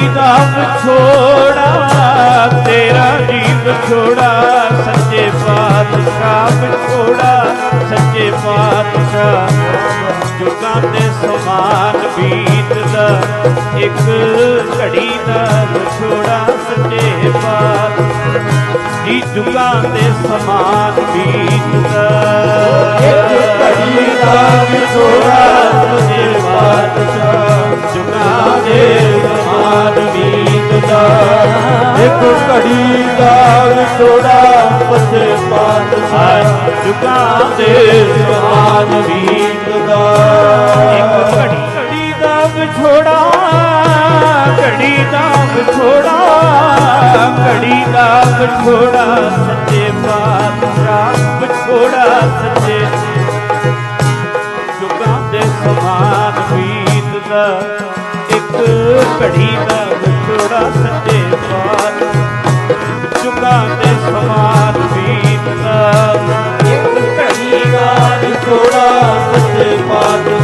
ਘੜੀ ਦਾ ਵਿਛੋੜਾ, ਤੇਰਾ ਜੀ ਵਿਛੋੜਾ, ਸੱਚੇ ਪਾਤਸ਼ਾਹ ਵਿਛੋੜਾ, ਸੱਚੇ ਪਾਤਸ਼ਾਹ ਜੁਗਾਂ ਦੇ ਸਮਾਨ ਬੀਤਦਾ, ਇੱਕ ਘੜੀ ਦਾ ਵਿਛੋੜਾ, ਸੱਚੇ ਪਾਤਸ਼ਾਹ। ਜੀ ਜੁਗਾਂ ਦੇ ਸਮਾਨ ਇੱਕ ਘੜੀ ਦਾ ਵਿਛੋੜਾ ਸੱਚੇ ਪਾਤਸ਼ਾਹ ਜੁਗਾਂ ਦੇ ਸਮਾਨ ਬੀਤਦਾ ਇੱਕ ਘੜੀ ਘੜੀ ਦਾ ਵਿਛੋੜਾ ਘੜੀ ਦਾ ਵਿਛੋੜਾ ਘੜੀ ਦਾ ਵਿਛੋੜਾ ਸੱਚੇ ਪਾਤਸ਼ਾਹ ਵਿਛੋੜਾ ਸੱਚੇ ਜੁਗਾਂ ਦੇ ਸਮਾਨ ਬੀਤਦਾ ਇੱਕ ਘੜੀ ਦਾ ਪਾਠ ਪਾਠ